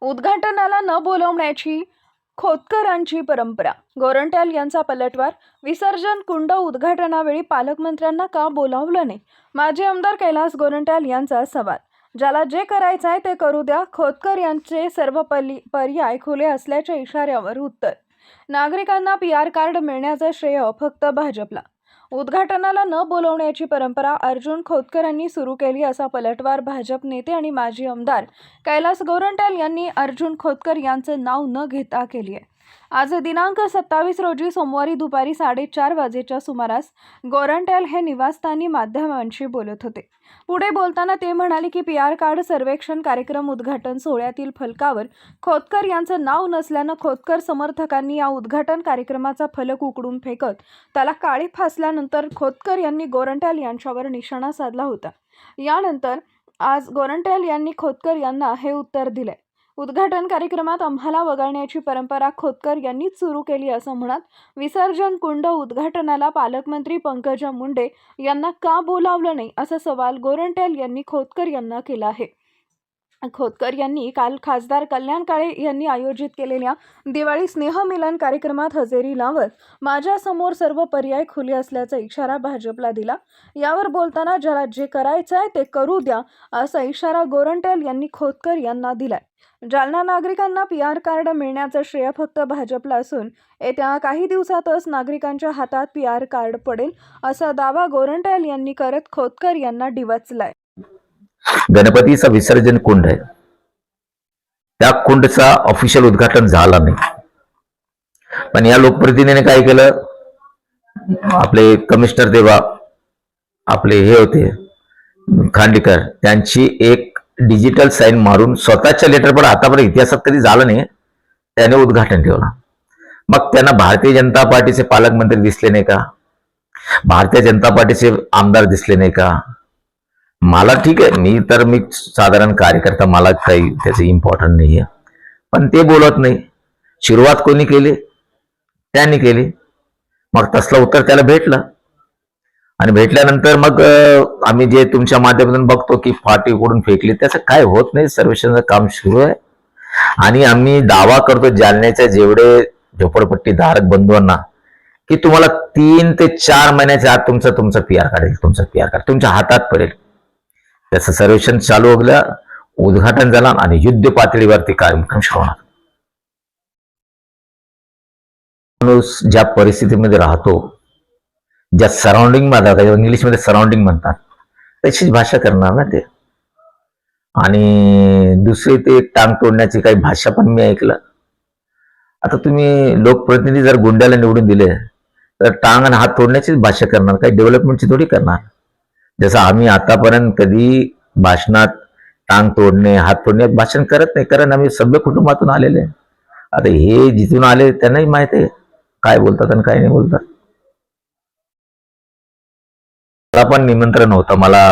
उद्घाटनाला न बोलवण्याची खोतकरांची परंपरा. गोरंट्याल यांचा पलटवार विसर्जन कुंड उद्घाटनावेळी पालकमंत्र्यांना का बोलावलं नाही? माजी आमदार कैलास गोरंट्याल यांचा सवाल. ज्याला जे करायचं आहे ते करू द्या खोतकर यांचे सर्व पली पर्याय खुले असल्याच्या इशाऱ्यावर उत्तर. नागरिकांना पी आर कार्ड मिळण्याचं श्रेय फक्त भाजपला. उद्घाटनाला न बोलवण्याची परंपरा अर्जुन खोतकरांनी सुरू केली असा पलटवार भाजप नेते आणि माजी आमदार कैलास गोरंट्याल यांनी अर्जुन खोतकर यांचं नाव न घेता केली आहे. आज दिनांक सत्तावीस रोजी सोमवारी दुपारी साडेचार वाजेच्या सुमारास गोरंट्याल हे निवासस्थानी माध्यमांशी बोलत होते. पुढे बोलताना ते म्हणाले की पी आर कार्ड सर्वेक्षण कार्यक्रम उद्घाटन सोहळ्यातील फलकावर खोतकर यांचं नाव नसल्यानं खोतकर समर्थकांनी या उद्घाटन कार्यक्रमाचा फलक उकडून फेकत त्याला काळी फासल्यानंतर खोतकर यांनी गोरंट्याल यांच्यावर निशाणा साधला होता. यानंतर आज गोरंट्याल यांनी खोतकर यांना हे उत्तर दिले उद्घाटन कार्यक्रमात आम्हाला वगळण्याची परंपरा खोतकर यांनीच सुरू केली असं म्हणत विसर्जन कुंड उद्घाटनाला पालकमंत्री पंकजा मुंडे यांना का बोलावलं नाही असा सवाल गोरंट्याल यांनी खोतकर यांना केला आहे. खोतकर यांनी काल खासदार कल्याण काळे यांनी आयोजित केलेल्या दिवाळी स्नेहमिलन कार्यक्रमात हजेरी लावत माझ्यासमोर सर्व पर्याय खुले असल्याचा इशारा भाजपला दिला. यावर बोलताना ज्याला जे करायचं आहे ते करू द्या असा इशारा गोरंट्याल यांनी खोतकर यांना दिलाय. जालना नागरिकांना पी आर कार्ड मिळण्याचं श्रेय फक्त भाजपला असून येत्या काही दिवसातच नागरिकांच्या हातात पी आर कार्ड पडेल असा दावा गोरंट्याल यांनी करत खोतकर यांना डिवचलाय. गणपतीचा विसर्जन कुंड आहे. त्या कुंडचा ऑफिशियल उद्घाटन झाला नाही. पण या लोकप्रतिनिधीने काय केलं? आपले कमिशनर देवा आपले हे होते खांडेकर त्यांची एक डिजिटल साईन मारून स्वतःच्या लेटर पण आतापर्यंत इतिहासात कधी झालं नाही. त्याने उद्घाटन ठेवलं. मग त्यांना भारतीय जनता पार्टीचे पालकमंत्री दिसले नाही का? भारतीय जनता पार्टीचे आमदार दिसले नाही का? मला ठीक आहे. मी तर मी साधारण कार्यकर्ता मला काही त्याचं इम्पॉर्टंट नाही आहे पण ते बोलत नाही. सुरुवात कोणी केली? त्यांनी केली. मग तसलं उत्तर त्याला भेटलं. आणि भेटल्यानंतर मग आम्ही जे तुमच्या माध्यमातून बघतो की फाटी उकडून फेकली त्याचं काय होत नाही. सर्वेक्षणाचं काम सुरू आहे. आणि आम्ही दावा करतो जालन्याच्या जेवढे झोपडपट्टी धारक बंधूंना की तुम्हाला तीन ते चार महिन्याच्या आत तुमचं तुमचं पी आर काढेल तुमचं पी आर कार्ड तुमच्या हातात पडेल. त्याचं सर्वेक्षण चालू होलं उद्घाटन झाला आणि युद्ध पातळीवरती कार्यक्रम सुरू होणार. माणूस ज्या परिस्थितीमध्ये राहतो ज्या सराउंडिंगमध्ये राहतो इंग्लिशमध्ये सराउंडिंग म्हणतात तशीच भाषा करणार ना ते. आणि दुसरी ते टांग तोडण्याची काही भाषा पण मी ऐकलं. आता तुम्ही लोकप्रतिनिधी जर गुंड्याला निवडून दिले तर टांग आणि हात तोडण्याचीच भाषा करणार काही डेव्हलपमेंटची थोडी करणार. जसं आम्ही आतापर्यंत कधी भाषणात टांग तोडणे हात तोडणे भाषण करत नाही कारण आम्ही सभ्य कुटुंबातून आलेले आता हे जिथून आले त्यांनाही माहीत आहे काय बोलतात आणि काय नाही बोलतात. मला पण निमंत्रण होतं. मला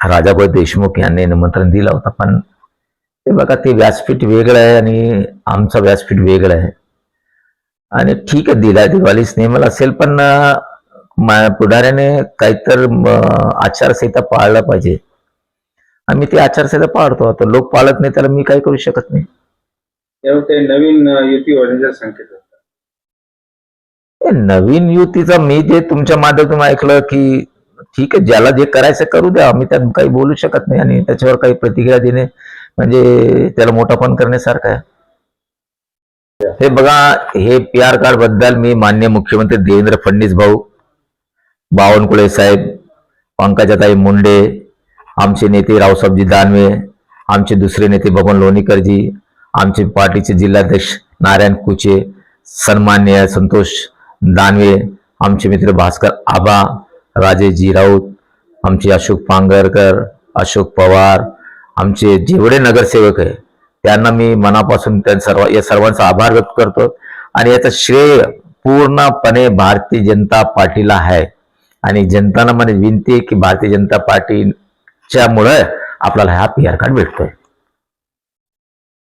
राजाभाई देशमुख यांनी निमंत्रण दिलं होतं पण ते बघा ते व्यासपीठ वेगळं आहे आणि आमचं व्यासपीठ वेगळं आहे. आणि ठीक आहे दिला दिवाळी स्नेमल असेल पण पुढाऱ्याने काहीतर आचारसंहिता पाळला पाहिजे. आम्ही ती आचारसंहिता पाळतो. आता लोक पाळत नाही त्याला मी काही करू शकत नाही. नवीन युती संकेत नवीन युतीचा मी जे तुमच्या माध्यमातून ऐकलं की ठीक आहे ज्याला जे करायचं करू द्या. आम्ही त्यात काही बोलू शकत नाही आणि त्याच्यावर काही प्रतिक्रिया देणे म्हणजे त्याला मोठापण करण्यासारखं आहे. हे बघा हे पी आर कार्डबद्दल मी मान्य मुख्यमंत्री देवेंद्र फडणवीस भाऊ बावनकुळे साहेब पंकजाताई मुंडे आमचे नेते रावसाहेबजी दानवे आमचे दुसरे नेते बबन लोणीकरजी आमचे पार्टीचे जिल्हाध्यक्ष नारायण कुचे सन्मान्य संतोष दानवे आमचे मित्र भास्कर आबा राजेजी राऊत आमचे अशोक पांगरकर अशोक पवार आमचे जेवढे नगरसेवक आहे त्यांना मी मनापासून त्या सर्व या सर्वांचा आभार व्यक्त करतो. आणि याचं श्रेय पूर्णपणे भारतीय जनता पार्टीला आहे. आणि जनताना मला विनंती आहे की भारतीय जनता पार्टीच्या मुळे आपल्याला हा पी आर कार्ड भेटतोय.